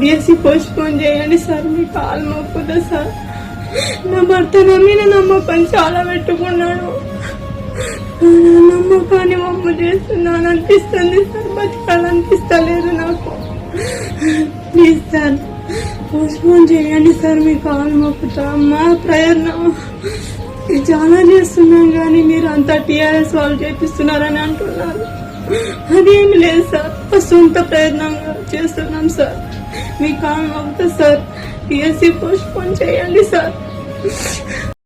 DSC post చేయండి sir మీ కాలు మొక్కుదా సార్. నా భర్త నమ్మిన మీద నమ్మకం చాలా పెట్టుకున్నాడు. నా నమ్మకాన్ని మమ్మ చేస్తున్నాను అనిపిస్తుంది సార్ బతకాలనిపిస్తలేదు నాకు. ప్లీజ్ సార్ పోస్ట్పోన్ చేయండి సార్ మీ కాలు మొక్కుతా మా ప్రయత్నం. చాలా చేస్తున్నాం కానీ మీరు అంతా టీఆర్ఎస్ వాళ్ళు చేపిస్తున్నారని అంటున్నారు. అదేమి లేదు సార్ సొంత ప్రయత్నంగా చేస్తున్నాం సార్. మీ కాలు మొక్కుతా సార్ టీఎస్సీ పోస్ట్ పోన్ చేయండి సార్